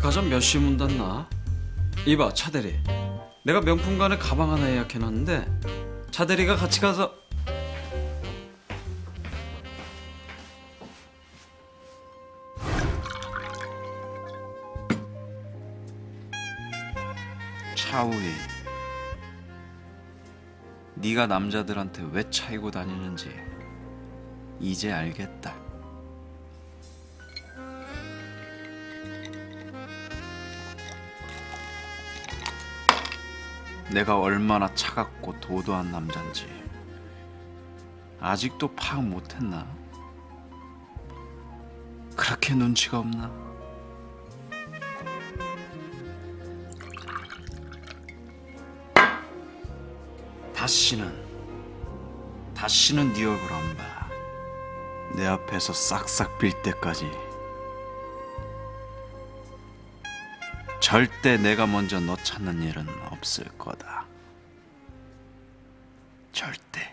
백화점 몇 시 문 닫나? 이봐 차대리. 내가 명품관에 가방 하나 예약해놨는데 차대리가 같이 가서 차우희 네가 남자들한테 왜 차이고 다니는지 이제 알겠다 내가 얼마나 차갑고 도도한 남잔지 아직도 파악 못했나? 그렇게 눈치가 없나? 다시는 다시는 네 얼굴 안 봐. 내 앞에서 싹싹 빌 때까지 절대 내가 먼저 너 찾는 일은 없을 거다. 절대.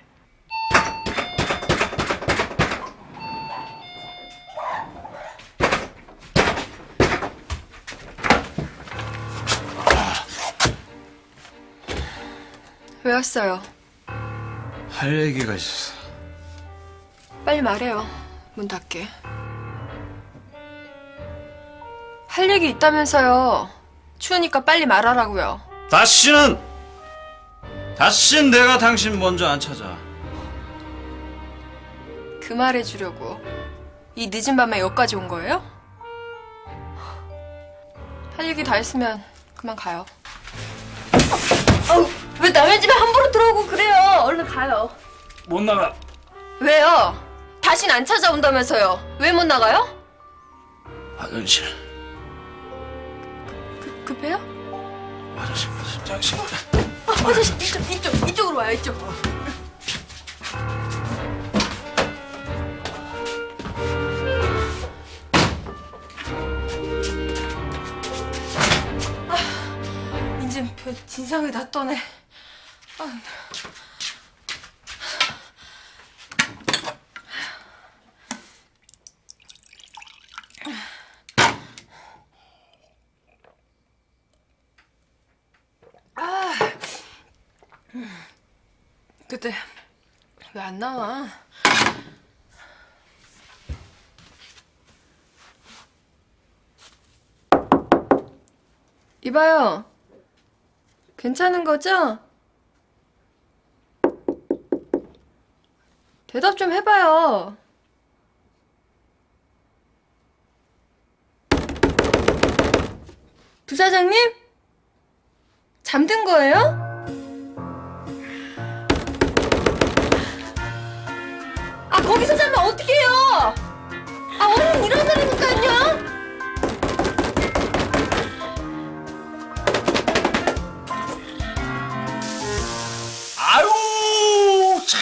왜 왔어요? 할 얘기가 있어. 빨리 말해요. 문 닫게. 할 얘기 있다면서요. 추우니까 빨리 말하라고요. 다시는 다시는 내가 당신 먼저 안 찾아. 그 말 해 주려고 이 늦은 밤에 여기까지 온 거예요? 할 얘기 다 했으면 그만 가요. 어우, 왜 남의 집에 함부로 들어오고 그래요? 얼른 가요. 못 나가. 왜요? 다신 안 찾아온다면서요. 왜 못 나가요? 화장실. 그, 급해요? 화장실. 화장실. 아, 화장실 이쪽, 이쪽, 이쪽으로 와요, 이쪽. 아, 이젠 별 진상을 다 떠네. 아, 근데 왜안 나와? 이봐요. 괜찮은 거죠? 대답 좀 해봐요. 부사장님? 잠든 거예요? 아 얼른 일어나라니까요. 아유 참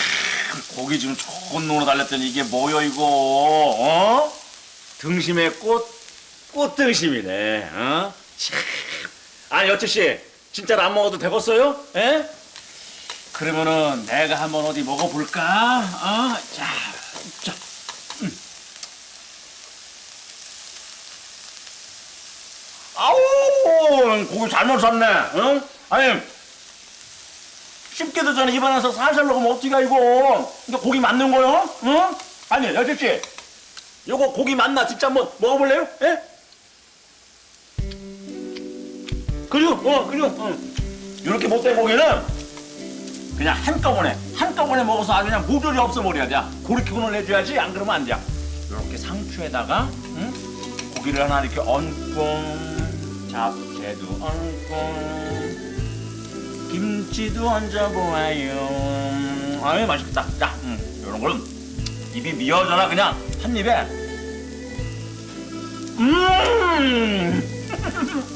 고기 지금 좋은 놈으로 달렸더니 이게 뭐여 이거 어? 등심에 꽃 꽃등심이네 어? 참 아니 여태 씨 진짜로 안 먹어도 되겠어요? 에? 그러면은 내가 한번 어디 먹어볼까? 어? 자, 자. 아우 고기 잘 먹었네 응? 아니 쉽게도 전에 입안에서 살살 먹으면 어떻게 이거? 이거 고기 맞는 거요? 응? 아니 여태 씨, 요거 고기 맞나? 진짜 한번 먹어볼래요? 예? 그죠? 어, 그죠? 응. 이렇게 못된 고기는 그냥 한꺼번에 한꺼번에 먹어서 아주 그냥 모조리 없어버려야 돼. 그렇게는 해줘야지. 안 그러면 안 돼. 이렇게 상추에다가 응? 고기를 하나 이렇게 얹고 잡채도 얹고 김치도 얹어보아요. 아유 맛있겠다. 자, 음, 이런 거는 입이 미어져라 그냥 한 입에. 음.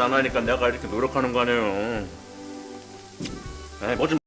안 하니까 내가 이렇게 노력하는 거 아니에요. 에이, 뭐좀